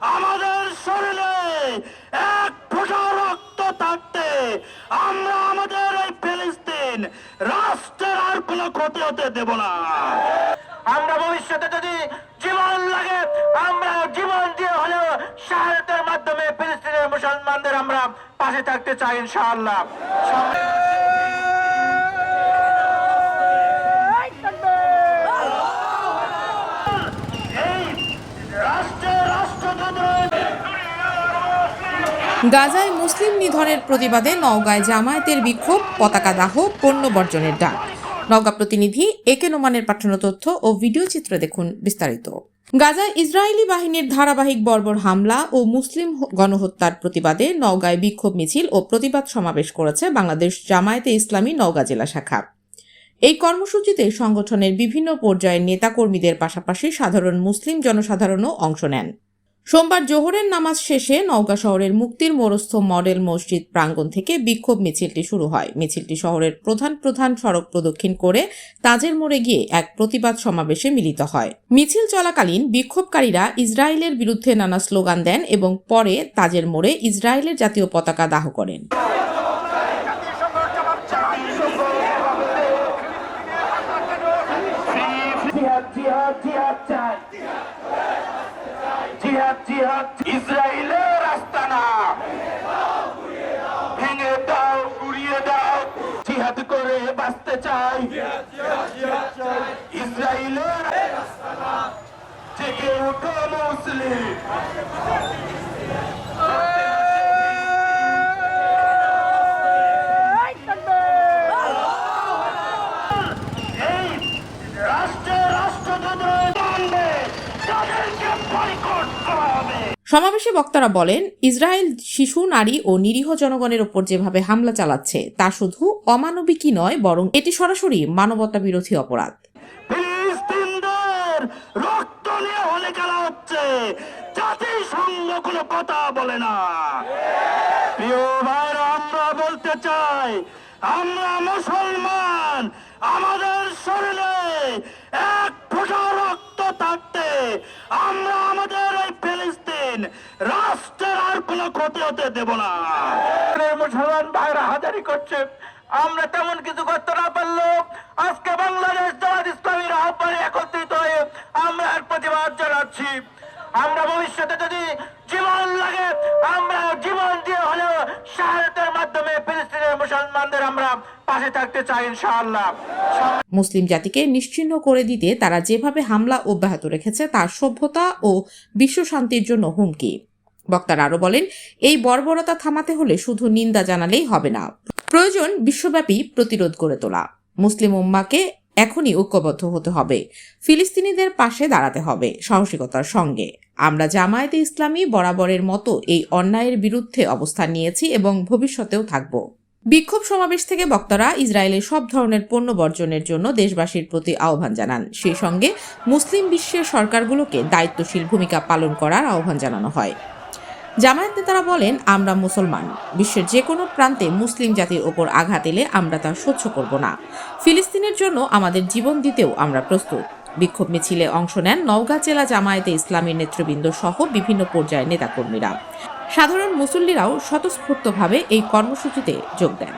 আমাদের শরীরে এক ফোঁটা রক্ত থাকতে আমরা আমাদের এই ফিলিস্তিন রাষ্ট্রের আর কোনো ক্ষতি হতে দেব না। আমরা ভবিষ্যতে যদি জীবন লাগে আমরা জীবন দিয়ে হলেও শাহাদাতের মাধ্যমে ফিলিস্তিনের মুসলমানদের আমরা পাশে থাকতে চাই ইনশাআল্লাহ। এই রাষ্ট্রের রাষ্ট্রদূত গাজায় মুসলিম নিধনের প্রতিবাদে নওগাঁয় জামায়াতের বিক্ষোভ, পতাকা দাহ, পণ্য বর্জনের ডাক। নওগাঁ প্রতিনিধি একে নোমানের পাঠানো তথ্য ও ভিডিও চিত্র দেখুন বিস্তারিত। গাজায় ইসরায়েলি বাহিনীর ধারাবাহিক বর্বর হামলা ও মুসলিম গণহত্যার প্রতিবাদে নওগাঁয় বিক্ষোভ মিছিল ও প্রতিবাদ সমাবেশ করেছে বাংলাদেশ জামায়াতে ইসলামী নওগাঁ জেলা শাখা। এই কর্মসূচিতে সংগঠনের বিভিন্ন পর্যায়ের নেতাকর্মীদের পাশাপাশি সাধারণ মুসলিম জনসাধারণও অংশ নেন। সোমবার জোহরের নামাজ শেষে নওগাঁ শহরের মুক্তির মোরস্থ মডেল মসজিদ প্রাঙ্গণ থেকে বিক্ষোভ মিছিলটি শুরু হয় মিছিলটি শহরের প্রধান প্রধান সড়ক প্রদক্ষিণ করে তাজের মোড়ে গিয়ে এক প্রতিবাদ সমাবেশে মিলিত হয় মিছিল চলাকালীন বিক্ষোভকারীরা ইসরায়েলের বিরুদ্ধে নানা স্লোগান দেন এবং পরে তাজের মোড়ে ইসরায়েলের জাতীয় পতাকা দাহ করেন জিহাদ জিহাদ জিহাদ জিহাদ জিহাদ ইসরায়েলের রাস্তা না। ভেঙে দাও গুড়িয়ে দাও। জিহাদ করে বাঁচতে চাই। ইসরায়েলের জেগে উঠো মুসলিম। এই রাষ্ট্রের রাষ্ট্রদূত সমাবেশে বক্তারা বলেন, ইসরায়েল শিশু, নারী ও নিরীহ জনগণের ওপর যেভাবে হামলা চালাচ্ছে, তা শুধু অমানবিকই নয়, বরং এটি সরাসরি মানবতা বিরোধী অপরাধ রক্ত নিয়ে হলে খেলা হচ্ছে। জাতিসংঘ কোনো কথা বলে না। প্রিয় ভাইরা আমরা বলতে চাই, আমরা মুসলমান, আমাদের শরীরে এক ফোঁটা রক্ত থাকতে আমরা ক্ষতি হতে দেব না। মুসলমান ভাইরা হাজারি করছে। আমরা তেমন কিছু করতে না পারলেও আজকে বাংলাদেশ জামাত ইসলামীর আহ্বানে একত্রিত হয়ে আমরা এর প্রতিবাদ জানাচ্ছি। আমরা ভবিষ্যতে যদি জীবন লাগে আমরা জীবন দিয়ে হলেও শাহাদাতের মাধ্যমে ফিলিস্তিনের মুসলমানদের আমরা পাশে থাকতে চাই ইনশাআল্লাহ। মুসলিম জাতিকে নিশ্চিহ্ন করে দিতে তারা যেভাবে হামলা অব্যাহত রেখেছে তার সভ্যতা ও বিশ্ব শান্তির জন্য হুমকি। বক্তারা আরও বলেন, এই বর্বরতা থামাতে হলে শুধু নিন্দা জানালেই হবে না। প্রয়োজন বিশ্বব্যাপী প্রতিরোধ গড়ে তোলা। মুসলিম উম্মাকে এখনই ঐক্যবদ্ধ হতে হবে। ফিলিস্তিনিদের পাশে দাঁড়াতে হবে সাহসিকতার সঙ্গে। আমরা জামায়াতে ইসলামী বরাবরের মতো এই অন্যায়ের বিরুদ্ধে অবস্থান নিয়েছি এবং ভবিষ্যতেও থাকব। বিক্ষোভ সমাবেশ থেকে বক্তারা ইসরায়েলের সব ধরনের পণ্য বর্জনের জন্য দেশবাসীর প্রতি আহ্বান জানান। সেই সঙ্গে মুসলিম বিশ্বের সরকারগুলোকে দায়িত্বশীল ভূমিকা পালন করার আহ্বান জানানো হয়। জামায়াত নেতারা বলেন, আমরা মুসলমান। বিশ্বের যে কোনো প্রান্তে মুসলিম জাতির ওপর আঘাত এলে আমরা তা সহ্য করব না। ফিলিস্তিনের জন্য আমাদের জীবন দিতেও আমরা প্রস্তুত। বিক্ষোভ মিছিলে অংশ নেন নওগাঁ জেলা জামায়াতে ইসলামীর নেতৃবৃন্দ সহ বিভিন্ন পর্যায়ের নেতাকর্মীরা। সাধারণ মুসল্লিরাও স্বতঃস্ফূর্তভাবে এই কর্মসূচিতে যোগ দেন।